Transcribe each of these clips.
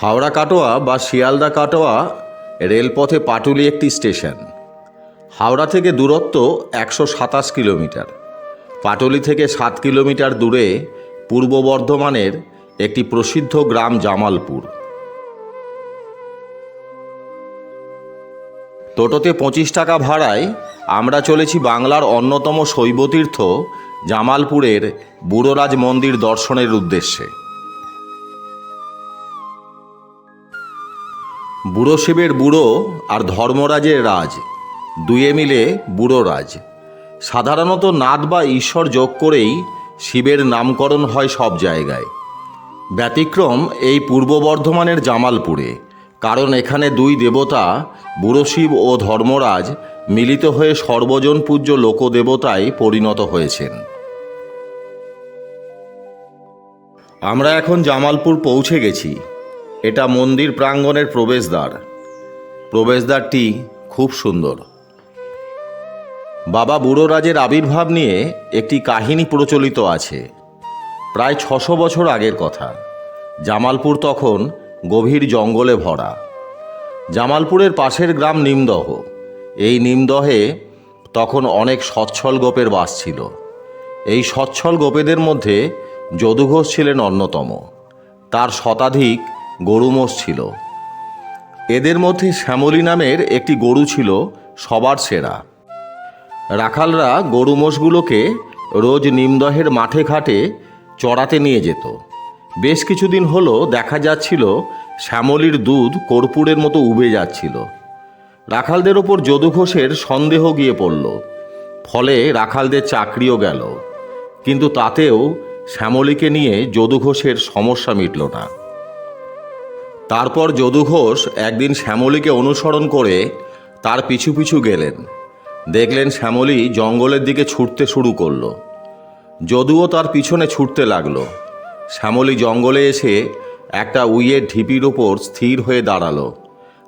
হাওড়া কাটোয়া বা শিয়ালদা কাটোয়া রেলপথে পাটুলি একটি স্টেশন। হাওড়া থেকে দূরত্ব একশো সাতাশ কিলোমিটার। পাটুলি থেকে সাত কিলোমিটার দূরে পূর্ব বর্ধমানের একটি প্রসিদ্ধ গ্রাম জামালপুর। টোটোতে পঁচিশ টাকা ভাড়ায় আমরা চলেছি বাংলার অন্যতম শৈবতীর্থ জামালপুরের বুড়োরাজ মন্দির দর্শনের উদ্দেশ্যে। বুড়ো শিবের বুড়ো আর ধর্মরাজের রাজ। দুয়ে মিলে বুড়ো রাজ। সাধারণত নাদ বা ঈশ্বর যোগ করেই শিবের নামকরণ হয় সব জায়গায়। ব্যতিক্রম এই পূর্ব বর্ধমানের জামালপুরে, কারণ এখানে দুই দেবতা, বুড়ো শিব ও ধর্মরাজ, মিলিত হয়ে সর্বজন পূজ্য লোকদেবতায় পরিণত হয়েছেন। আমরা এখন জামালপুর পৌঁছে গেছি। এটা মন্দির প্রাঙ্গণের প্রবেশদ্বার। প্রবেশদ্বারটি খুব সুন্দর। বাবা বুড়ো রাজের আবির্ভাব নিয়ে একটি কাহিনী প্রচলিত আছে, প্রায় ছশো বছর আগের কথা। জামালপুর তখন গভীর জঙ্গলে ভরা। জামালপুরের পাশের গ্রাম নিমদহ। এই নিমদহে তখন অনেক সচ্ছল গোপের বাস ছিল। এই সচ্ছল গোপেদের মধ্যে যদুঘোষ ছিলেন অন্যতম। তার শতাধিক গরু মোষ ছিল। এদের মধ্যে শ্যামলী নামের একটি গরু ছিল সবার সেরা। রাখালরা গরু মোষগুলোকে রোজ নিমদহের মাঠে ঘাটে চড়াতে নিয়ে যেত। বেশ কিছুদিন হলো দেখা যাচ্ছিল শ্যামলির দুধ কর্পূরের মতো উবে যাচ্ছিল। রাখালদের ওপর যদুঘোষের সন্দেহ গিয়ে পড়ল। ফলে রাখালদের চাকরিও গেল। কিন্তু তাতেও শ্যামলীকে নিয়ে যদুঘোষের সমস্যা মিটল না। তারপর যদু ঘোষ একদিন শ্যামলীকে অনুসরণ করে তার পিছু পিছু গেলেন। দেখলেন শ্যামলী জঙ্গলের দিকে ছুটতে শুরু করল। যদুও তার পিছনে ছুটতে লাগল। শ্যামলী জঙ্গলে এসে একটা উইয়ের ঢিপির ওপর স্থির হয়ে দাঁড়াল।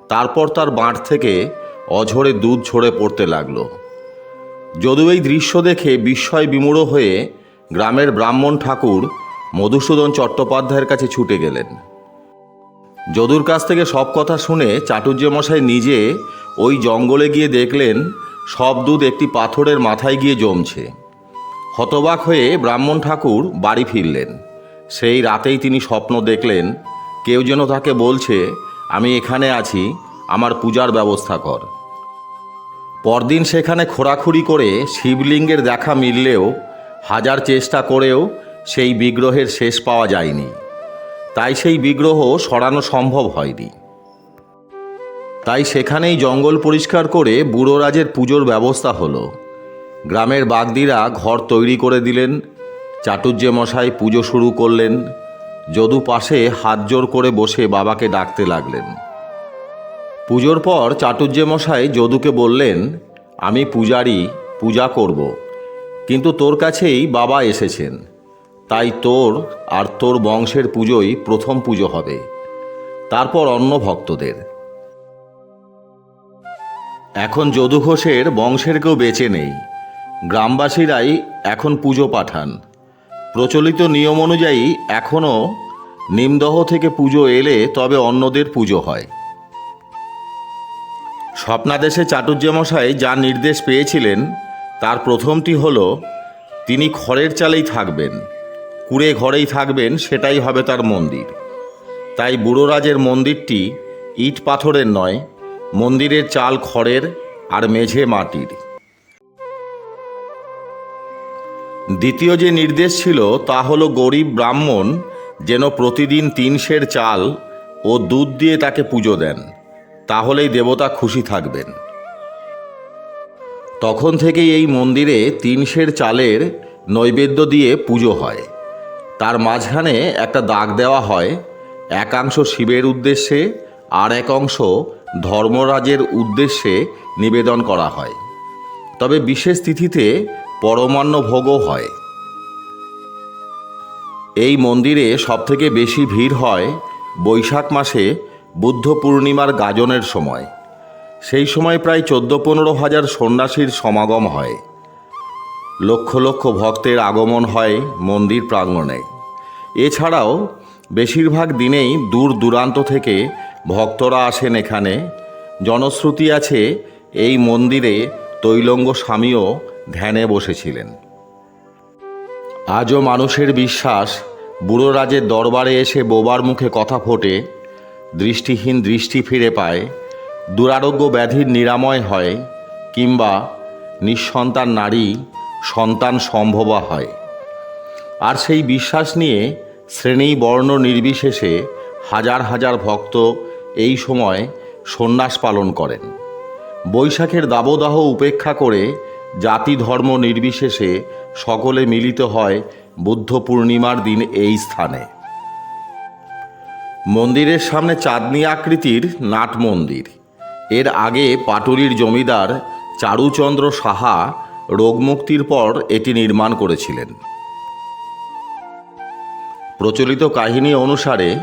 তারপর তার বাঁট থেকে অঝরে দুধ ঝরে পড়তে লাগল। যদু এই দৃশ্য দেখে বিস্ময় বিমূঢ় হয়ে গ্রামের ব্রাহ্মণ ঠাকুর মধুসূদন চট্টোপাধ্যায়ের কাছে ছুটে গেলেন। যদুর কাছ থেকে সব কথা শুনে চাটুর্য মশাই নিজে ওই জঙ্গলে গিয়ে দেখলেন, সব দুধ একটি পাথরের মাথায় গিয়ে জমছে। হতবাক হয়ে ব্রাহ্মণ ঠাকুর বাড়ি ফিরলেন। সেই রাতেই তিনি স্বপ্ন দেখলেন, কেউ যেন তাকে বলছে, আমি এখানে আছি, আমার পূজার ব্যবস্থা কর। পরদিন সেখানে খোরাখুরি করে শিবলিঙ্গের দেখা মিললেও, হাজার চেষ্টা করেও সেই বিগ্রহের শেষ পাওয়া যায়নি। তাই সেই বিগ্রহ সরানো সম্ভব হয়নি। তাই সেখানেই জঙ্গল পরিষ্কার করে বুড়োরাজের পুজোর ব্যবস্থা হলো। গ্রামের বাগদিরা ঘর তৈরি করে দিলেন চাটুর্যে মশাই পুজো শুরু করলেন, যদু পাশে হাত জোর করে বসে বাবাকে ডাকতে লাগলেন। পুজোর পর চাটুর্যে মশাই যদুকে বললেন, আমি পূজারি, পূজা করব, কিন্তু তোর কাছেই বাবা এসেছেন। তাই তোর আর তোর বংশের পুজোই প্রথম পুজো হবে। তারপর অন্য ভক্তদের। এখন যদু ঘোষের বংশের কেউ বেঁচে নেই। গ্রামবাসীরাই এখন পুজো পাঠান। প্রচলিত নিয়ম অনুযায়ী এখনও নিমদহ থেকে পুজো এলে তবে অন্যদের পুজো হয়। স্বপ্নাদেশে চাটুর্যমশাই যা নির্দেশ পেয়েছিলেন, তার প্রথমটি হল, তিনি খড়ের চালেই থাকবেন। কুড়ে ঘরেই থাকবেন, সেটাই হবে তার মন্দির। তাই বুড়োরাজের মন্দিরটি ইট পাথরের নয়, মন্দিরের চাল খড়ের আর মেঝে মাটির। দ্বিতীয় যে নির্দেশ ছিল, তা হলো গরিব ব্রাহ্মণ যেন প্রতিদিন তিন সের চাল ও দুধ দিয়ে তাকে পুজো দেন, তাহলেই দেবতা খুশি থাকবেন। তখন থেকেই এই মন্দিরে তিন সের চালের নৈবেদ্য দিয়ে পুজো হয়। তার মাঝখানে একটা দাগ দেওয়া হয়, একাংশ শিবের উদ্দেশ্যে আর এক অংশ ধর্মরাজের উদ্দেশ্যে নিবেদন করা হয়। তবে বিশেষ তিথিতে পরমান্ন ভোগও হয়। এই মন্দিরে সবথেকে বেশি ভিড় হয় বৈশাখ মাসে বুদ্ধ পূর্ণিমার গাজনের সময়। সেই সময় প্রায় চোদ্দ পনেরো হাজার সন্ন্যাসীর সমাগম হয়। লক্ষ লক্ষ ভক্তের আগমন হয় মন্দির প্রাঙ্গণে। এছাড়াও, বেশিরভাগ দিনেই দূর দূরান্ত থেকে ভক্তরা আসেন এখানে। জনশ্রুতি আছে এই মন্দিরে তৈলঙ্গ স্বামীও ধ্যানে বসেছিলেন। আজও মানুষের বিশ্বাস, বুড়ো রাজের দরবারে এসে বোবার মুখে কথা ফোটে, দৃষ্টিহীন দৃষ্টি ফিরে পায়, দুরারোগ্য ব্যাধির নিরাময় হয়, কিংবা নিঃসন্তান নারী সন্তান সম্ভবা হয়। আর সেই বিশ্বাস নিয়ে শ্রেণি বর্ণ নির্বিশেষে হাজার হাজার ভক্ত এই সময় সন্ন্যাস পালন করেন। বৈশাখের দাবদাহ উপেক্ষা করে জাতি ধর্ম নির্বিশেষে সকলে মিলিত হয় বুদ্ধ পূর্ণিমার দিন এই স্থানে। মন্দিরের সামনে চাঁদনি আকৃতির নাট মন্দির। এর আগে পাটুলির জমিদার চারুচন্দ্র সাহা রোগমুক্তির পর এটি নির্মাণ করেছিলেন। প্রচলিত কাহিনী অনুসারে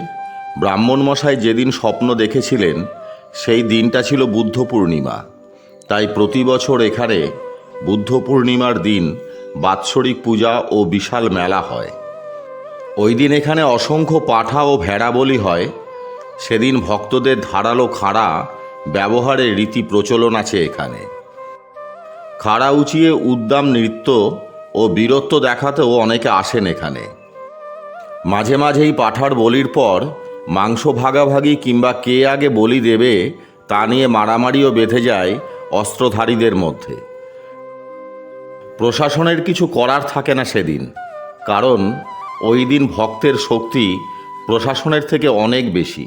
ব্রাহ্মণ মশাই যেদিন স্বপ্ন দেখেছিলেন, সেই দিনটা ছিল বুদ্ধ পূর্ণিমা। তাই প্রতি বছর এখানে বুদ্ধ পূর্ণিমার দিন বাৎসরিক পূজা ও বিশাল মেলা হয়। ওই দিন এখানে অসংখ্য পাঠা ও ভেড়া বলি হয়। সেদিন ভক্তদের ধারালো খাড়া ব্যবহারের রীতি প্রচলন আছে এখানে। খাড়া উঁচিয়ে উদ্দাম নৃত্য ও বীরত্ব দেখাতেও অনেকে আসেন এখানে। মাঝে মাঝেই পাঠার বলির পর মাংস ভাগাভাগি কিংবা কে আগে বলি দেবে তা নিয়ে মারামারিও বেঁধে যায় অস্ত্রধারীদের মধ্যে। প্রশাসনের কিছু করার থাকে না সেদিন, কারণ ওই দিন ভক্তের শক্তি প্রশাসনের থেকে অনেক বেশি।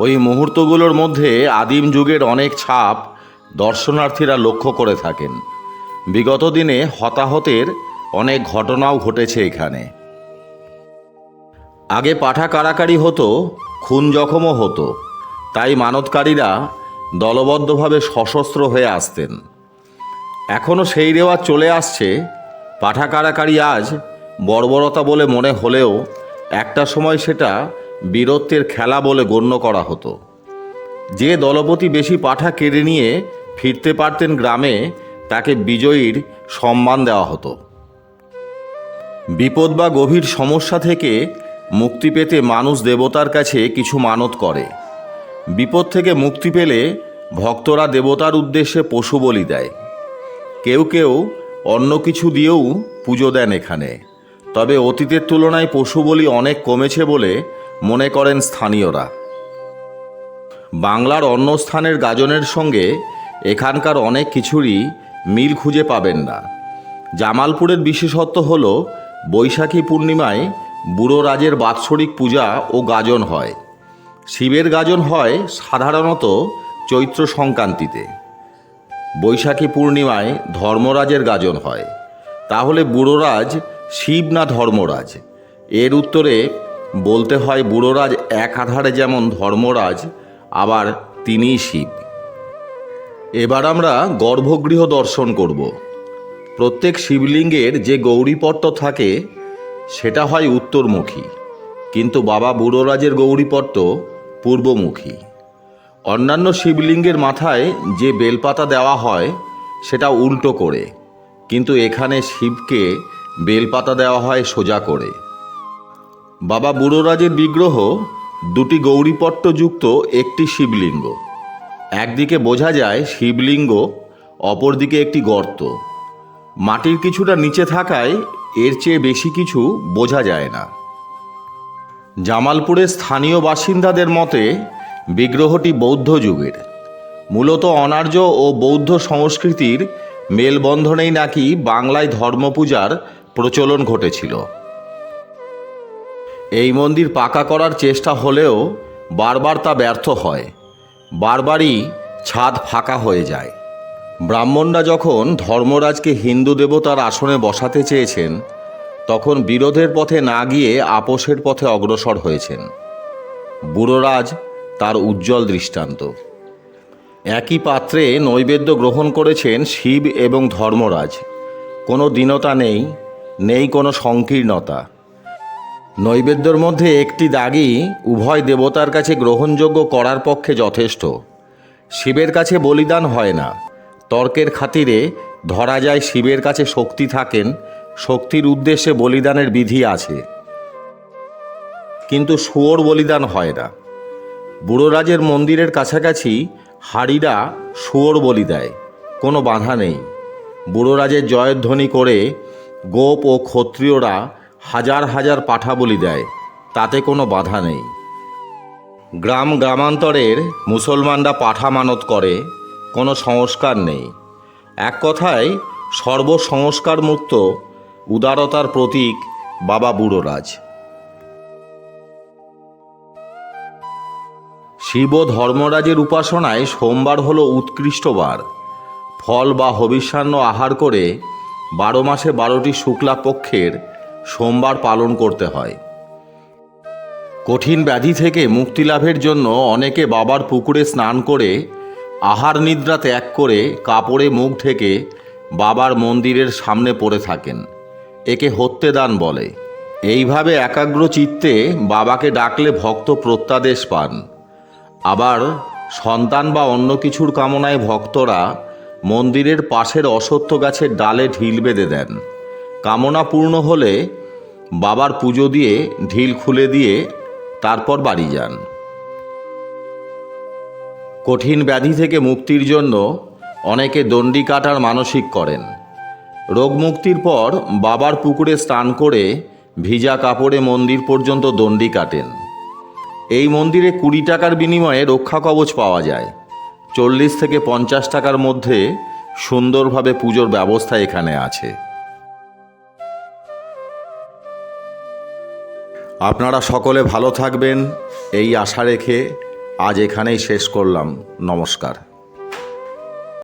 ওই মুহূর্তগুলোর মধ্যে আদিম যুগের অনেক ছাপ দর্শনার্থীরা লক্ষ্য করে থাকেন। বিগত দিনে হতাহতের অনেক ঘটনাও ঘটেছে এখানে। আগে পাঠা কারাকারি হতো, খুন জখমও হতো। তাই মানতকারীরা দলবদ্ধভাবে সশস্ত্র হয়ে আসতেন। এখনও সেই রেওয়াজ চলে আসছে। পাঠা কারাকারি আজ বর্বরতা বলে মনে হলেও একটা সময় সেটা বীরত্বের খেলা বলে গণ্য করা হতো। যে দলপতি বেশি পাঠা কেড়ে নিয়ে ফিরতে পারতেন গ্রামে, তাকে বিজয়ীর সম্মান দেওয়া হতো। বিপদ বা গভীর সমস্যা থেকে মুক্তি পেতে মানুষ দেবতার কাছে কিছু মানত করে। বিপদ থেকে মুক্তি পেলে ভক্তরা দেবতার উদ্দেশ্যে পশু বলি দেয়। কেউ কেউ অন্য কিছু দিয়েও পুজো দেন এখানে। তবে অতীতের তুলনায় পশু বলি অনেক কমেছে বলে মনে করেন স্থানীয়রা। বাংলার অন্য স্থানের গাজনের সঙ্গে এখানকার অনেক কিছুরই মিল খুঁজে পাবেন না। জামালপুরের বিশেষত্ব হল, বৈশাখী পূর্ণিমায় বুড়ো রাজের বাৎসরিক পূজা ও গাজন হয়। শিবের গাজন হয় সাধারণত চৈত্র সংক্রান্তিতে। বৈশাখী পূর্ণিমায় ধর্মরাজের গাজন হয়। তাহলে বুড়োরাজ শিব না ধর্মরাজ? এর উত্তরে বলতে হয় বুড়োরাজ এক আধারে যেমন ধর্মরাজ, আবার তিনিই শিব। এবার আমরা গর্ভগৃহ দর্শন করব। প্রত্যেক শিবলিঙ্গের যে গৌরীপট্ট থাকে, সেটা হয় উত্তরমুখী। কিন্তু বাবা বুড়োরাজের গৌরীপট্ট পূর্বমুখী। অন্যান্য শিবলিঙ্গের মাথায় যে বেলপাতা দেওয়া হয়, সেটা উল্টো করে। কিন্তু এখানে শিবকে বেলপাতা দেওয়া হয় সোজা করে। বাবা বুড়োরাজের বিগ্রহ দুটি গৌরীপট্টযুক্ত একটি শিবলিঙ্গ। একদিকে বোঝা যায় শিবলিঙ্গ, অপরদিকে একটি গর্ত। মাটির কিছুটা নিচে থাকায় এর চেয়ে বেশি কিছু বোঝা যায় না। জামালপুরের স্থানীয় বাসিন্দাদের মতে, বিগ্রহটি বৌদ্ধ যুগের। মূলত অনার্য ও বৌদ্ধ সংস্কৃতির মেলবন্ধনেই নাকি বাংলায় ধর্মপূজার প্রচলন ঘটেছিল। এই মন্দির পাকা করার চেষ্টা হলেও বারবার তা ব্যর্থ হয়। বারবারই ছাদ ফাঁকা হয়ে যায়। ব্রাহ্মণরা যখন ধর্মরাজকে হিন্দু দেবতার আসনে বসাতে চেয়েছেন, তখন বিরোধের পথে না গিয়ে আপোষের পথে অগ্রসর হয়েছেন। বুড়োরাজ তার উজ্জ্বল দৃষ্টান্ত। একই পাত্রে নৈবেদ্য গ্রহণ করেছেন শিব এবং ধর্মরাজ। কোনো দীনতা নেই নেই কোনো সংকীর্ণতা। নৈবেদ্যর মধ্যে একটি দাগই উভয় দেবতার কাছে গ্রহণযোগ্য করার পক্ষে যথেষ্ট। শিবের কাছে বলিদান হয় না। তর্কের খাতিরে ধরা যায় শিবের কাছে শক্তি থাকেন, শক্তির উদ্দেশ্যে বলিদানের বিধি আছে। কিন্তু শুয়োর বলিদান হয় না। বুড়োরাজের মন্দিরের কাছাকাছি হাড়িরা শুয়োর বলি দেয়, কোনো বাধা নেই। বুড়োরাজের জয়ধ্বনি করে গোপ ও ক্ষত্রিয়রা হাজার হাজার পাঠা বলি দেয়, তাতে কোনো বাধা নেই। গ্রাম গ্রামান্তরের মুসলমানরা পাঠা মানত করে, কোনো সংস্কার নেই। এক কথায় সর্বসংস্কার মুক্ত উদারতার প্রতীক বাবা বুড়োরাজ। শিব ধর্মরাজের উপাসনায় সোমবার হলো উৎকৃষ্টবার ফল বা হবিষ্যান্ন আহার করে বারো মাসে বারোটি শুক্লা পক্ষের সোমবার পালন করতে হয়। কঠিন ব্যাধি থেকে মুক্তি লাভের জন্য অনেকে বাবার পুকুরে স্নান করে আহার নিদ্রা ত্যাগ করে কাপড়ে মুখ ঢেকে বাবার মন্দিরের সামনে পড়ে থাকেন। একে হত্যেদান বলে। এইভাবে একাগ্র চিত্তে বাবাকে ডাকলে ভক্ত প্রত্যাদেশ পান। আবার সন্তান বা অন্য কিছুর কামনায় ভক্তরা মন্দিরের পাশের অসত্য গাছের ডালে ঢিল বেঁধে দেন। কামনা পূর্ণ হলে বাবার পুজো দিয়ে ঢিল খুলে দিয়ে তারপর বাড়ি যান। কঠিন ব্যাধি থেকে মুক্তির জন্য অনেকে দণ্ডি কাটার মানসিক করেন। রোগ মুক্তির পর বাবার পুকুরে স্নান করে ভিজা কাপড়ে মন্দির পর্যন্ত দণ্ডি কাটেন। এই মন্দিরে কুড়ি টাকার বিনিময়ে রক্ষা কবচ পাওয়া যায়। চল্লিশ থেকে পঞ্চাশ টাকার মধ্যে সুন্দরভাবে পুজোর ব্যবস্থা এখানে আছে। আপনারা সকলে ভালো থাকবেন এই আশা রেখে আজ এখানেই শেষ করলাম। নমস্কার।